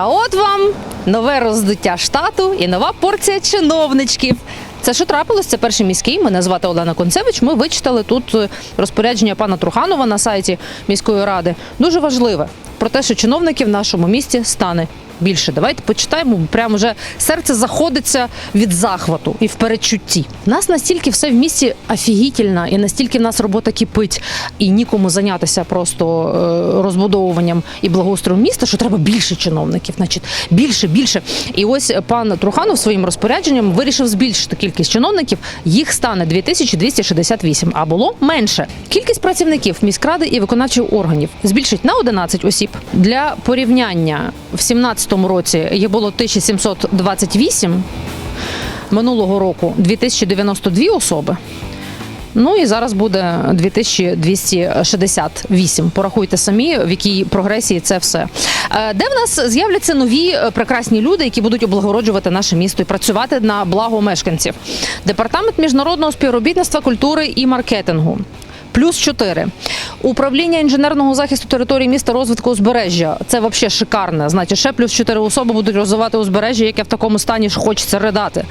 А от вам нове роздуття штату і нова порція чиновничків. Це що трапилось? Це перший міський. Мене звати Олена Концевич. Ми вичитали тут е, розпорядження пана Труханова на сайті міської ради. Дуже важливе про те, що чиновників в нашому місті стане більше. Давайте почитаємо. Прямо вже серце заходиться від захвату і в передчутті. У нас настільки все в місті офігітельно, і настільки в нас робота кипить, і нікому зайнятися просто е, розбудовуванням і благоустроєм міста, що треба більше чиновників. Значить, більше, більше. І ось пан Труханов своїм розпорядженням вирішив збільшити кількість чиновників. Їх стане 2268, а було менше. Кількість працівників міськради і виконавчих органів збільшить на 11 осіб. Для порівняння в 17 році їх було 1728, минулого року 2092 особи. Ну і зараз буде 2268. Порахуйте самі, в якій прогресії це все. Е, Де в нас з'являться нові е, прекрасні люди, які будуть облагороджувати наше місто і працювати на благо мешканців. Департамент міжнародного співробітництва, культури і маркетингу. Плюс 4. Управління інженерного захисту території міста розвитку узбережжя. Це взагалі шикарне. Значить, ще плюс 4 особи будуть розвивати узбережжя, яке в такому стані, що хочеться ридати.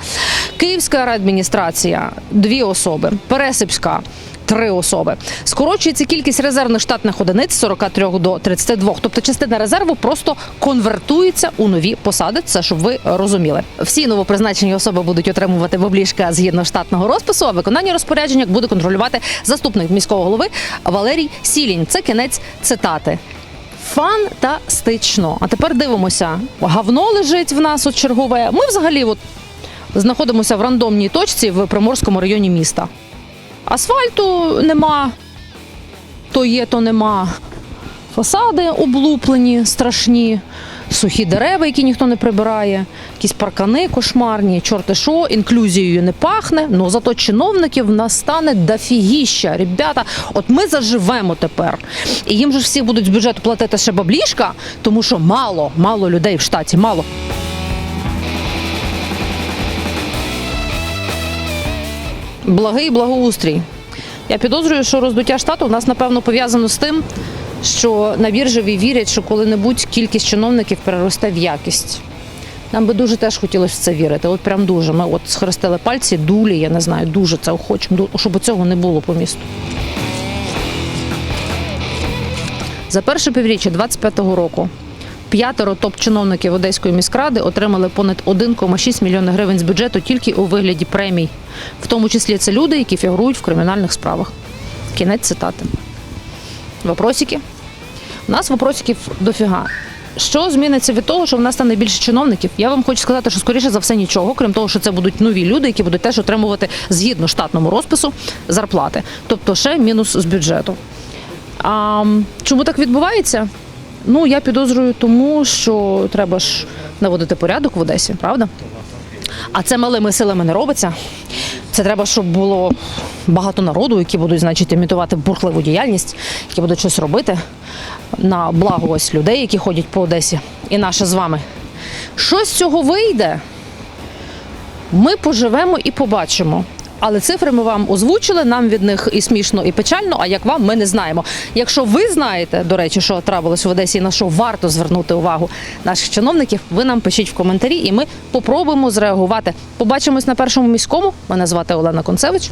Київська адміністрація дві особи. Пересипська. Три особи скорочується кількість резервних штатних одиниць з 43 до 32. Тобто частина резерву просто конвертується у нові посади. Це щоб ви розуміли. Всі новопризначені особи будуть отримувати баблішка згідно штатного розпису. А виконання розпорядження буде контролювати заступник міського голови Валерій Сілінь. Це кінець цитати. Фантастично. А тепер дивимося. Гавно лежить в нас от чергове. Ми взагалі от знаходимося в рандомній точці в Приморському районі міста. Асфальту нема, то є, то нема. Фасади облуплені, страшні, сухі дерева, які ніхто не прибирає, якісь паркани кошмарні, чорти що, інклюзією не пахне, але зато чиновників в нас стане дофігіща. Ребята, от ми заживемо тепер. І їм же всі будуть з бюджету платити ще баблішка, тому що мало, мало людей в штаті, мало. Благий благоустрій. Я підозрюю, що роздуття штату у нас напевно пов'язано з тим, що на біржеві вірять, що коли-небудь кількість чиновників переросте в якість. Нам би дуже теж хотілося в це вірити. От прям дуже. Ми от схрестили пальці, дулі, я не знаю, дуже це хочемо, щоб цього не було по місту. За перше півріччя 25-го року п'ятеро топ-чиновників Одеської міськради отримали понад 1,6 мільйона гривень з бюджету тільки у вигляді премій. В тому числі це люди, які фігурують в кримінальних справах. Кінець цитати. Вопросики? У нас вопросиків дофіга. Що зміниться від того, що в нас стане більше чиновників? Я вам хочу сказати, що скоріше за все нічого, крім того, що це будуть нові люди, які будуть теж отримувати згідно штатному розпису зарплати. Тобто ще мінус з бюджету. А чому так відбувається? Ну, я підозрюю тому, що треба ж наводити порядок в Одесі, правда? А це малими силами не робиться. Це треба, щоб було багато народу, які будуть, значить, імітувати бурхливу діяльність, які будуть щось робити на благо ось людей, які ходять по Одесі, і наше з вами. Що з цього вийде? Ми поживемо і побачимо. Але цифри ми вам озвучили, нам від них і смішно, і печально. А як вам, ми не знаємо. Якщо ви знаєте, до речі, що трапилось в Одесі на що варто звернути увагу наших чиновників, ви нам пишіть в коментарі, і ми попробуємо зреагувати. Побачимось на першому міському. Мене звати Олена Концевич.